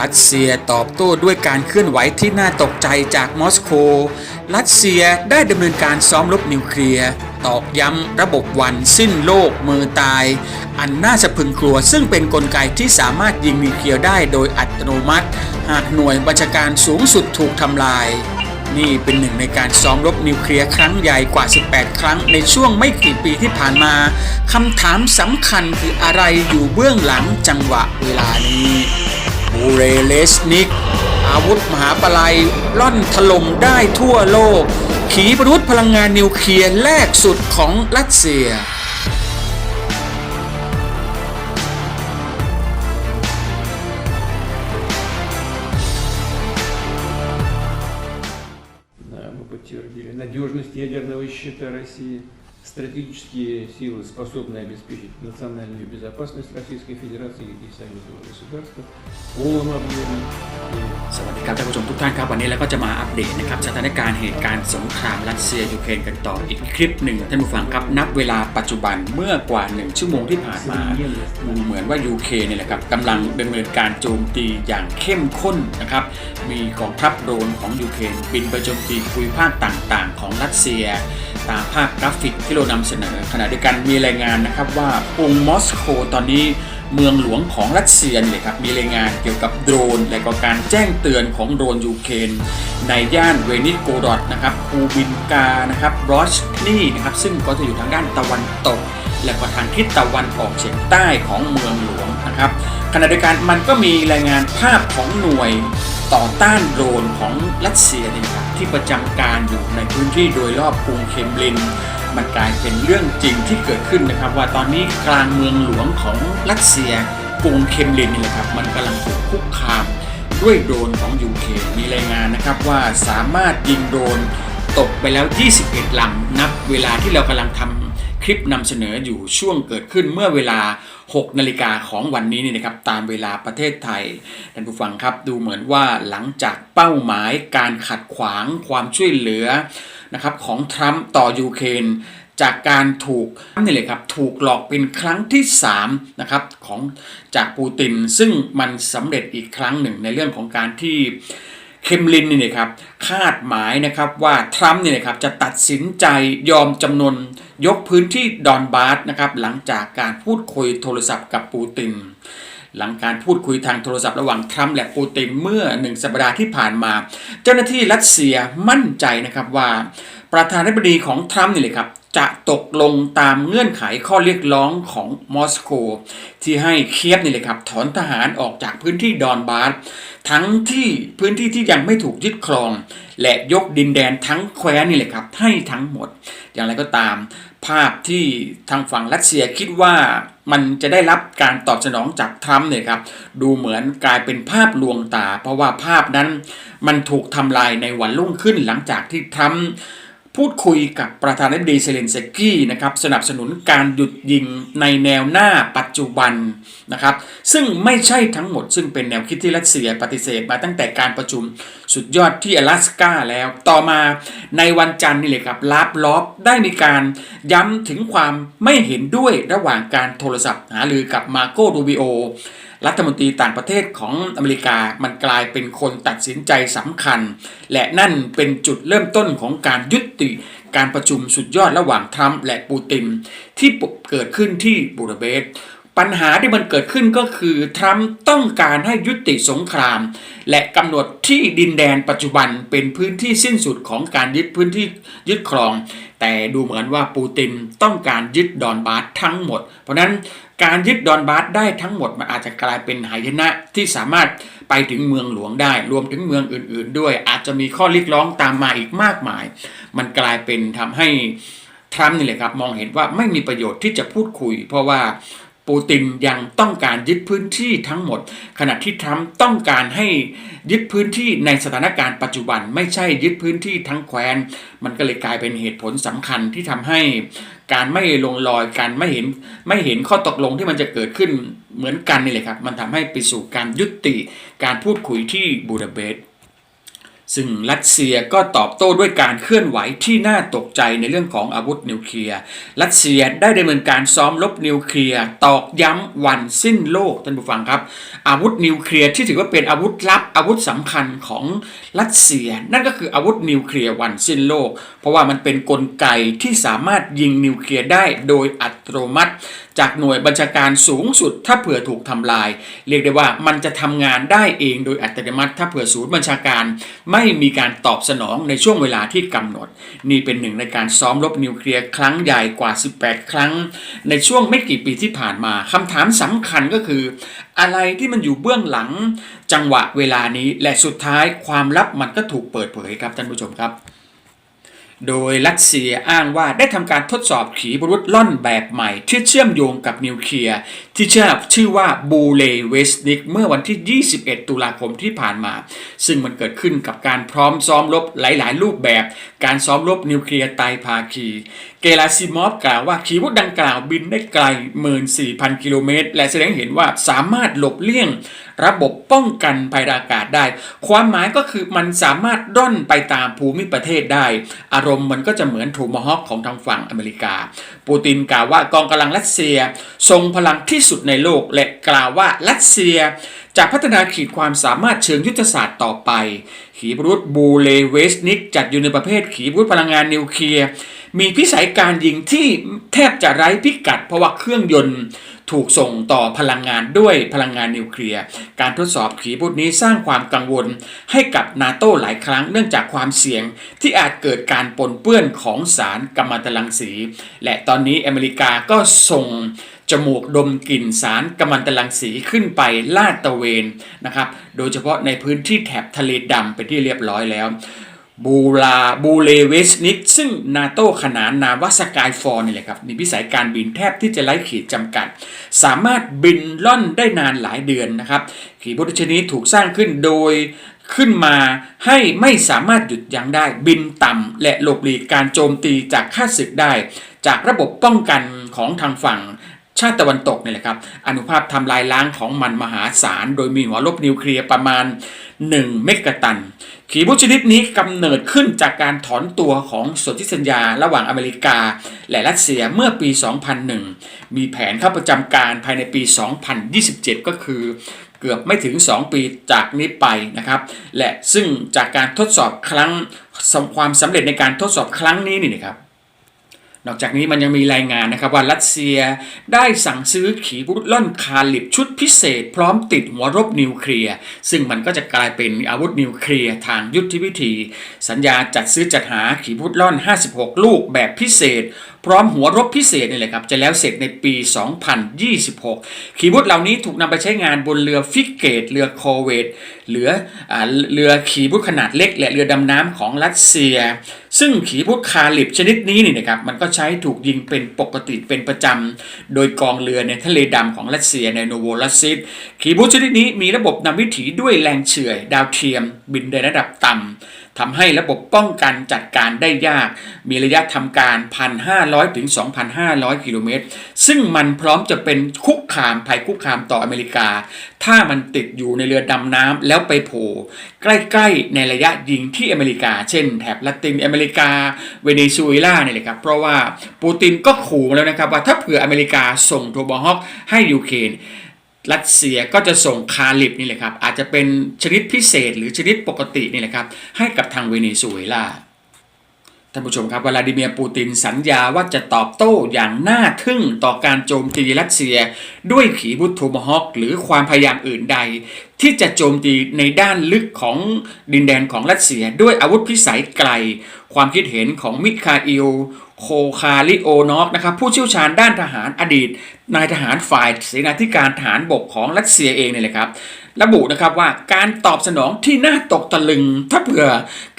รัสเซียตอบโต้ด้วยการเคลื่อนไหวที่น่าตกใจจากมอสโก รัสเซียได้ดำเนินการซ้อมรบนิวเคลียร์ตอกย้ำระบบวันสิ้นโลกมือตาย อันน่าสะพึงกลัวซึ่งเป็นนกลไกที่สามารถยิงนิวเคลียร์ได้โดยอัตโนมัติ หากหน่วยบัญชาการสูงสุดถูกทำลาย นี่เป็นหนึ่งในการซ้อมรบนิวเคลียร์ครั้งใหญ่กว่า 18 ครั้งในช่วงไม่กี่ปีที่ผ่านมาคำถามสำคัญคืออะไรอยู่เบื้องหลังจังหวะเวลานี้ บูเรเลสนิก อาวุธมหาปลัยล่อนถล่มได้ทั่วโลก ขีปนาวุธพลังงานนิวเคลียร์แรกสุดของรัสเซีย Да, мы подтвердили надежность ядерного щита России, стратегические силы, способные обеспечить национальную безопасность Российской Федерации и союзного государства в полном объеме. И สวัสดีครับท่านผู้ชมทุกท่านครับวันนี้เราก็จะมาอัปเดตนะครับสถานการณ์เหตุการณ์สงครามรัสเซียยูเครนกันต่ออีกคลิปหนึ่งท่านผู้ฟังครับนับเวลา ปัจจุบันเมื่อกว่าหนึ่งชั่วโมงที่ผ่านมาดูเหมือนว่ายูเครนเนี่ยแหละครับกำลังดำเนินการโจมตีอย่างเข้มข้นนะครับ มีกองทัพโดรนของยูเครนบินไปโจมตีคุยภาคต่างๆ ของรัสเซีย ตามภาพกราฟิกที่เรานำเสนอขณะเดียวกันมีรายงานนะครับว่ากรุงมอสโกตอนนี้ เมืองหลวงของรัสเซียเนี่ยครับมีรายงานเกี่ยวกับโดรน และก็การแจ้งเตือนของโดรนยูเครนในย่านเวนิสโกรอดนะครับคูบินกานะครับรอชนี่นะครับซึ่งก็จะอยู่ทางด้านตะวันตก และก็ทางทิศตะวันออกเฉียงใต้ของเมืองหลวงนะครับขณะเดียวกันมันก็มีรายงานภาพของหน่วยต่อต้านโดรนของรัสเซียนี่ครับที่ประจำการอยู่ในพื้นที่โดยรอบกรุงเคมบลิน มันกลายเป็นเรื่องจริงที่เกิดขึ้นนะครับ ว่าตอนนี้กลางเมืองหลวงของรัสเซียกรุงเคมลินนี่แหละครับมันกำลังถูกคุกคามด้วยโดรนของยูเครนมีรายงานนะครับว่าสามารถยิงโดรนตกไปแล้ว 21ลำนับเวลาที่เรากำลังทำคลิปนำเสนออยู่ช่วงเกิดขึ้นเมื่อเวลา 6 นาฬิกาของวันนี้นี่นะครับตามเวลาประเทศไทยท่านผู้ฟังครับดูเหมือนว่าหลังจากเป้าหมายการขัดขวางความช่วยเหลือ นะครับของทรัมป์ต่อยูเครนจากการถูกนี่เลยครับถูกหลอกเป็นครั้งที่3นะครับของจากปูติน ซึ่งมันสำเร็จอีกครั้งหนึ่งในเรื่องของการที่เคมลินนี่นะครับคาดหมายนะครับว่าทรัมป์นี่นะครับจะตัดสินใจยอมจำนนยกพื้นที่ดอนบาสนะครับหลังจากการพูดคุยโทรศัพท์กับปูติน หลังการพูดคุยทางโทรศัพท์ระหว่างทรัมป์และปูตินเมื่อหนึ่งสัปดาห์ที่ผ่านมา เจ้าหน้าที่รัสเซียมั่นใจนะครับว่า ประธานาธิบดีของทรัมป์นี่เลยครับจะตกลงตามเงื่อนไขข้อเรียกร้องของมอสโก ที่ให้เคียบนี่เลยครับ ถอนทหารออกจากพื้นที่ดอนบาสทั้งที่พื้นที่ที่ยังไม่ถูกยึดครอง และยกดินแดนทั้งแคว้นนี่เลยครับให้ทั้งหมด อย่างไรก็ตาม ภาพที่ทางฝั่งรัสเซียคิดว่า มันจะได้รับการตอบสนองจากทรัมป์เนี่ยครับดูเหมือนกลายเป็นภาพลวงตา เพราะว่าภาพนั้นมันถูกทำลายในวันรุ่งขึ้นหลังจากที่ทรัมป์ พูดคุยกับประธานาธิบดีเซเลนสกี้นะครับสนับสนุนการหยุดยิงในแนวหน้าปัจจุบันนะครับซึ่งไม่ใช่ทั้งหมด ซึ่งเป็นแนวคิดที่รัสเซียปฏิเสธมาตั้งแต่การประชุมสุดยอดที่阿拉สกาแล้ว ต่อมาในวันจันทร์นี่เลยครับลาบลอบได้มีการย้ำถึงความไม่เห็นด้วยระหว่างการโทรศัพท์หารือกับมาโกรูบิโอ รัฐมนตรีต่างประเทศของอเมริกามันกลายเป็นคนตัดสินใจสำคัญ และนั่นเป็นจุดเริ่มต้นของการยุติการประชุมสุดยอดระหว่างทรัมป์และปูตินที่เกิดขึ้นที่บูดาเปสต์ปัญหาที่มันเกิดขึ้นก็คือทรัมป์ต้องการให้ยุติสงคราม และกำหนดที่ดินแดนปัจจุบันเป็นพื้นที่สิ้นสุดของการยึดพื้นที่ยึดครอง แต่ดูเหมือนว่าปูตินต้องการยึดดอนบาสทั้งหมด เพราะนั้นการยึดดอนบาสได้ทั้งหมดมันอาจจะกลายเป็นหายนะที่สามารถไปถึงเมืองหลวงได้ รวมถึงเมืองอื่น ๆ ด้วยอาจจะมีข้อเรียกร้องตามมาอีกมากมาย มันกลายเป็นทำให้ทรัมป์นี่แหละครับมองเห็นว่าไม่มีประโยชน์ที่จะพูดคุย เพราะว่า ปูตินยังต้องการยึดพื้นที่ทั้งหมด ขณะที่ทรัมป์ต้องการให้ยึดพื้นที่ในสถานการณ์ปัจจุบันไม่ใช่ยึดพื้นที่ทั้งแคว้น มันก็เลยกลายเป็นเหตุผลสำคัญที่ทำให้การไม่ลงรอยการไม่เห็นไม่เห็นข้อตกลงที่มันจะเกิดขึ้นเหมือนกันนี่แหละครับ มันทำให้ไปสู่การยุติการพูดคุยที่บูดาเปสต์ ซึ่งรัสเซียก็ตอบโต้ด้วยการเคลื่อนไหวที่น่าตกใจในเรื่องของอาวุธนิวเคลียร์รัสเซียได้ดำเนินการซ้อมรบนิวเคลียร์ตอกย้ำวันสิ้นโลกท่านผู้ฟังครับ อาวุธนิวเคลียร์ที่ถือว่าเป็นอาวุธลับอาวุธสำคัญของรัสเซีย นั่นก็คืออาวุธนิวเคลียร์วันสิ้นโลก เพราะว่ามันเป็นนกลไกที่สามารถยิงนิวเคลียร์ได้โดยอัตตโนมัติ จากหน่วยบัญชาการสูงสุด ถ้าเผื่อถูกทำลาย เรียกได้ว่ามันจะทำงานได้เองโดยอัตโนมัติ ถ้าเผื่อศูนย์บัญชาการไม่มีการตอบสนองในช่วงเวลาที่กำหนด นี่เป็นหนึ่งในการซ้อมรบนิวเคลียร์ครั้งใหญ่กว่า 18 ครั้ง ในช่วงไม่กี่ปีที่ผ่านมาคำถามสำคัญก็คือ อะไรที่มันอยู่เบื้องหลังจังหวะเวลานี้และสุดท้ายความลับมันก็ถูกเปิดเผยครับท่านผู้ชมครับ โดยรัสเซียอ้างว่าได้ทำการทดสอบขีปนาวุธล่อนแบบใหม่ที่เชื่อมโยงกับนิวเคลียร์ ที่ชื่อชื่อว่าบูเลเวสนิกเมื่อวันที่ 21 ตุลาคมที่ผ่านมา ซึ่งมันเกิดขึ้นกับการพร้อมซ้อมรบหลาย ๆ รูปแบบ การซ้อมรบนิวเคลียร์ไตภาคี เกลาซิมอฟกล่าวว่าขีปนาวุธดังกล่าวบินได้ไกล 14,000 กิโลเมตร และแสดงเห็นว่าสามารถหลบเลี่ยง ระบบป้องกันภัยอากาศได้ ความหมายก็คือมันสามารถร่อนไปตามภูมิประเทศได้ อารมณ์มันก็จะเหมือนทูมฮอคของทางฝั่งอเมริกา ปูตินกล่าวว่ากองกำลังรัสเซีย ทรงพลังที่ที่สุดในโลก และกล่าวว่ารัสเซียจะพัฒนาขีดความสามารถเชิงยุทธศาสตร์ต่อไป ขีปนาวุธบูเลเวสนิกจัดอยู่ในประเภทขีปนาวุธพลังงานนิวเคลียร์ มีพิสัยการยิงที่แทบจะไร้พิกัด เพราะว่าเครื่องยนต์ถูกส่งต่อพลังงานด้วยพลังงานนิวเคลียร์ การทดสอบขีปนาวุธนี้สร้างความกังวลให้กับนาโต้หลายครั้งเนื่องจากความเสี่ยงที่อาจเกิดการปนเปื้อนของสารกัมมันตรังสี และตอนนี้อเมริกาก็ส่ง จมูกดมกลิ่นสารกัมมันตรังสีขึ้นไปลาดตะเวนนะครับ โดยเฉพาะในพื้นที่แถบทะเลดำเป็นที่เรียบร้อยแล้วบูลาบูเลเวสนิกซึ่งนาโต้ขนานนามว่าสกายฟอร์นี่แหละครับ มีพิสัยการบินแทบที่จะไร้ขีดจำกัด สามารถบินล่อนได้นานหลายเดือนนะครับ ขีปนาวุธชนิดถูกสร้างขึ้นโดยขึ้นมาให้ไม่สามารถหยุดยั้งได้ บินต่ำและหลบหลีกการโจมตีจากข้าศึกได้ จากระบบป้องกันของทางฝั่งาติตะวันตกนี่แหละครับ อนุภาพทำลายล้างของมันมหาศาล โดยมีหัวลบนิวเคลียร์ประมาณ 1 เมกะตัน ขีปนาวุธชนิดนี้กำเนิดขึ้นจากการถอนตัวของสนธิสัญญาระหว่างอเมริกา และรัสเซียเมื่อปี 2001 มีแผนเข้าประจำการภายในปี 2027 ก็คือเกือบไม่ถึง 2 ปีจากนี้ไปนะครับ และซึ่งจากการทดสอบครั้งความสำเร็จในการทดสอบครั้งนี้นี่นะครับ นอกจากนี้มันยังมีรายงานนะครับว่ารัสเซียได้สั่งซื้อขีปนาวุธล่อนคาลิบชุดพิเศษ พร้อมติดหัวรบนิวเคลียร์ซึ่งมันก็จะกลายเป็นอาวุธนิวเคลียร์ทางยุทธวิธี สัญญาจัดซื้อจัดหาขีปนาวุธล่อน 56 ลูกแบบพิเศษ พร้อมหัวรบพิเศษนี่แหละครับ จะแล้วเสร็จในปี 2026 ขีปนาวุธเหล่านี้ถูกนำไปใช้งานบนเรือฟิกเกต เรือโคเวตเรืออเรือขีปนาวุธขนาดเล็กและเรือดำน้ำของรัสเซีย ซึ่งขีปนาวุธคาลิบชนิดนี้นี่นะครับมันก็ใช้ถูกยิงเป็นปกติเป็นประจำ โดยกองเรือในทะเลดำของรัสเซียในโนโวลัสซิตขีปนาวุธชนิดนี้มีระบบนำวิถีด้วยแรงเฉื่อยดาวเทียม บินในระดับต่ำ ทำให้ระบบป้องกันจัดการได้ยาก มีระยะทำการ 1,500 ถึง 2,500 กิโลเมตร ซึ่งมันพร้อมจะเป็นคุกคามภัยคุกคามต่ออเมริกา ถ้ามันติดอยู่ในเรือดำน้ำแล้วไปโผล่ใกล้ๆ ในระยะยิงที่อเมริกา เช่น แถบละตินอเมริกา เวเนซุเอลาเนี่ยแหละครับ เพราะว่าปูตินก็ขู่แล้วนะครับว่าถ้าเผื่ออเมริกาส่งโทบอฮอกให้ยูเครน รัสเซียก็จะส่งคาลิบนี่แหละครับอาจจะเป็นชนิดพิเศษหรือชนิดปกตินี่แหละครับให้กับทางเวเนซุเอลา ท่านผู้ชมครับวลาดิเมียร์ปูตินสัญญาว่าจะตอบโต้อย่างน่าทึ่งต่อการโจมตีรัสเซีย ด้วยขีปนาวุธโทมฮอคหรือความพยายามอื่นใด ที่จะโจมตีในด้านลึกของดินแดนของรัสเซีย ด้วยอาวุธพิสัยไกล ความคิดเห็นของมิคาอิลโคคาลิโอนอกนะครับผู้เชี่ยวชาญด้านทหารอดีต นายทหารฝ่ายเสนาธิการทหารบกของรัสเซียเองเนี่ยแหละครับ ระบุนะครับว่าการตอบสนองที่น่าตกตะลึง ถ้าเผื่อ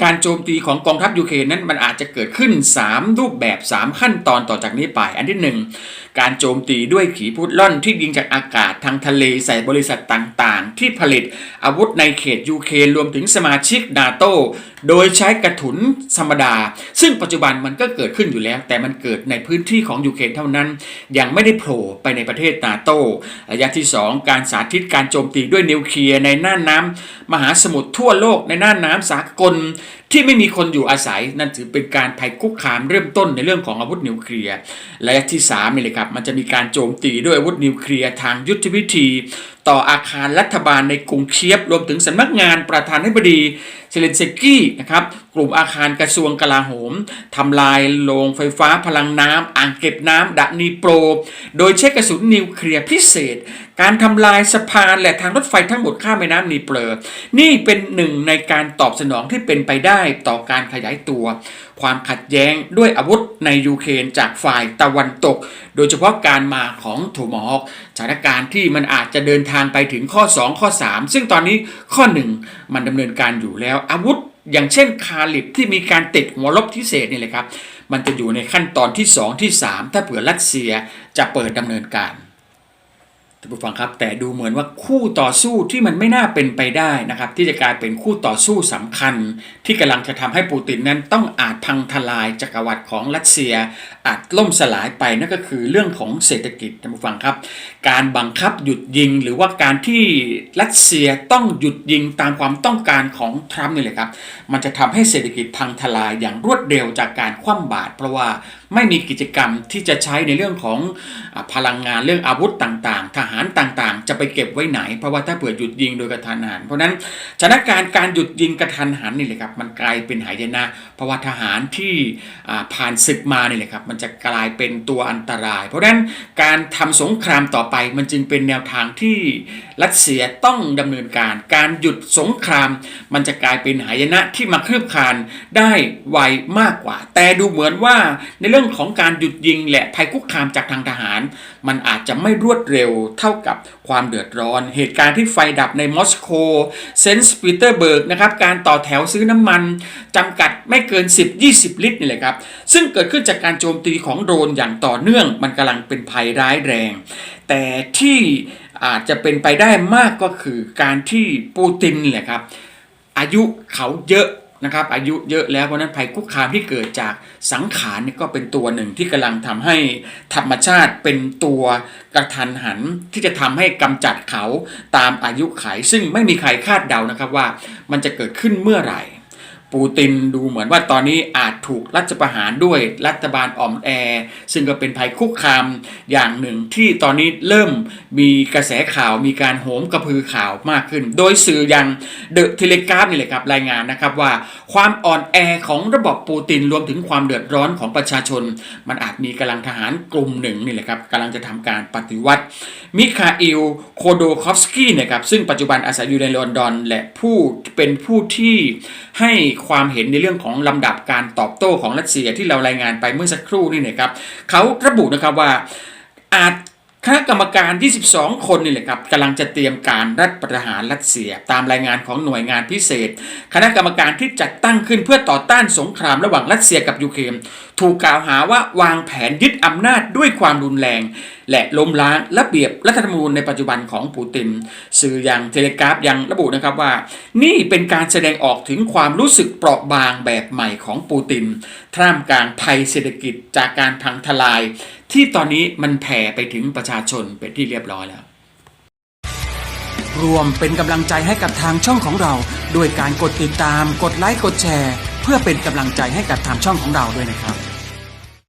การโจมตีของกองทัพยูเครนนั้นมันอาจจะเกิดขึ้น 3 รูปแบบ 3 ขั้นตอนต่อจากนี้ไป อันที่ 1 การโจมตีด้วยขีพูดล่อนที่ยิงจากอากาศทางทะเลใส่บริษัทต่างๆ ที่ผลิตอาวุธในเขตยูเครนรวมถึงสมาชิกนาโตโดยใช้กระถุนธรรมดา ซึ่งปัจจุบันมันก็เกิดขึ้นอยู่แล้ว แต่มันเกิดในพื้นที่ของยูเครนเท่านั้น ยังไม่ได้โผล่ไปในประเทศนาโตระยะที่ 2 การสาธิตการโจมตีด้วยนิวเคลียร์ในน่านน้ำมหาสมุทรทั่วโลกในน่านน้ำสากล ที่ไม่มีคนอยู่อาศัย นั่นถือเป็นการภัยคุกคามเริ่มต้นในเรื่องของอาวุธนิวเคลียร์ระยะที่3นี่เลยครับมันจะมีการโจมตีด้วยอาวุธนิวเคลียร์ทางยุทธวิธี ต่ออาคารรัฐบาลในกรุงเคียบ รวมถึงสำนักงานประธานาธิบดีเซเลนสกี้นะครับกลุ่มอาคารกระทรวงกลาโหมทำลายโรงไฟฟ้าพลังน้ำอ่างเก็บน้ำดะนีโปร โดยใช้กระสุนนิวเคลียร์พิเศษ การทำลายสะพานและทางรถไฟทั้งหมดข้ามแม่น้ำนีเปลอนี่เป็นหนึ่งในการตอบสนองที่เป็นไปได้ต่อการขยายตัว ความขัดแย้งด้วยอาวุธในยูเครนจากฝ่ายตะวันตก โดยเฉพาะการมาของโทมอคสถานการณ์ที่มันอาจจะเดินทางไปถึงข้อ 2 ข้อ 3 ซึ่งตอนนี้ข้อ 1 มันดำเนินการอยู่แล้วอาวุธอย่างเช่นคาลิบที่มีการติดหัวลบพิเศษนี่เลยครับ มันจะอยู่ในขั้นตอนที่ 2 ที่ 3 ถ้าเผื่อรัสเซียจะเปิดดำเนินการ ท่านผู้ฟังครับแต่ดูเหมือนว่าคู่ต่อสู้ที่มันไม่น่าเป็นไปได้นะครับ ที่จะกลายเป็นคู่ต่อสู้สำคัญ ที่กำลังจะทำให้ปูตินนั้นต้องอาจพังทลายจักรวรรดิของรัสเซีย อาจล่มสลายไปนั่นก็คือเรื่องของเศรษฐกิจท่านผู้ฟังครับ การบังคับหยุดยิงหรือว่าการที่รัสเซียต้องหยุดยิงตามความต้องการของทรัมป์นี่แหละครับ มันจะทำให้เศรษฐกิจพังทลายอย่างรวดเร็วจากการคว่ำบาตรเพราะว่าไม่มีกิจกรรมที่จะใช้ในเรื่องของพลังงานเรื่องอาวุธต่างๆทหารารต่างๆ จะไปเก็บไว้ไหน เพราะว่าถ้าเผื่อหยุดยิงโดยกระทันหัน เพราะนั้นสถานการณ์การหยุดยิงกระทันหันนี่แหละครับมันกลายเป็นหายนะ เพราะว่าทหารที่ผ่านศึกมานี่แหละครับมันจะกลายเป็นตัวอันตราย เพราะฉะนั้นการทำสงครามต่อไปมันจึงเป็นแนวทางที่รัสเซียต้องดำเนินการ การหยุดสงคราม มันจะกลายเป็นหายนะที่มาคืบคลานได้ไวมากกว่า แต่ดูเหมือนว่าในเรื่องของการหยุดยิงและภัยคุกคามจากทางทหาร มันอาจจะไม่รวดเร็วเท่ากับความเดือดร้อน เหตุการณ์ที่ไฟดับในมอสโกเซนต์ปีเตอร์เบิร์กนะครับการต่อแถวซื้อน้ำมันจำกัดไม่เกิน 10-20 ลิตรนี่แหละครับ ซึ่งเกิดขึ้นจากการโจมตีของโดรนอย่างต่อเนื่องมันกำลังเป็นภัยร้ายแรง แต่ที่อาจจะเป็นไปได้มากก็คือการที่ปูตินแหละครับอายุเขาเยอะ นะครับอายุเยอะแล้วเพราะนั้นภัยคุกคามที่เกิดจากสังขารนี่ก็เป็นตัวหนึ่งที่กำลังทำให้ธรรมชาติเป็นตัวกระทันหันที่จะทำให้กำจัดเขาตามอายุไข ซึ่งไม่มีใครคาดเดานะครับว่ามันจะเกิดขึ้นเมื่อไหร่ ปูตินดูเหมือนว่าตอนนี้อาจถูกรัฐประหารด้วยรัฐบาลอ่อมแอ ซึ่งก็เป็นภัยคุกคามอย่างหนึ่งที่ตอนนี้เริ่มมีกระแสข่าวมีการโหมกระพือข่าวมากขึ้น โดยสื่ออย่างเดอะเทเลกราฟนี่แหละครับรายงานนะครับว่าความอ่อนแอของระบบปูตินรวมถึงความเดือดร้อนของประชาชน มันอาจมีกำลังทหารกลุ่มหนึ่งนี่แหละครับกำลังจะทำการปฏิวัติมิคาอิลโคโดคอฟสกี้เนี่ยครับซึ่งปัจจุบันอาศัยอยู่ในลอนดอน และผู้เป็นผู้ที่ให้ความเห็นในเรื่องของลำดับการตอบโต้ของรัสเซียที่เรารายงานไปเมื่อสักครู่นี่นะครับเขาระบุนะครับว่าอาจ คณะกรรมการ 22 คนนี่แหละครับกำลังจะเตรียมการรัฐประหารรัสเซีย ตามรายงานของหน่วยงานพิเศษ คณะกรรมการที่จัดตั้งขึ้นเพื่อต่อต้านสงครามระหว่างรัสเซียกับยูเครนถูกกล่าวหาว่าวางแผนยึดอำนาจด้วยความรุนแรง และล้มล้างระเบียบรัฐธรรมนูญในปัจจุบันของปูติน สื่ออย่างเทเลกราฟยังระบุนะครับว่า นี่เป็นการแสดงออกถึงความรู้สึกเปราะบางแบบใหม่ของปูติน ท่ามกลางภัยเศรษฐกิจจากการพังทลาย ที่ตอนนี้มันแผ่ไปถึงประชาชนเป็นที่เรียบร้อยแล้ว รวมเป็นกำลังใจให้กับทางช่องของเรา ด้วยการกดติดตาม กดไลค์ กดแชร์ เพื่อเป็นกำลังใจให้กับทางช่องของเราด้วยนะครับ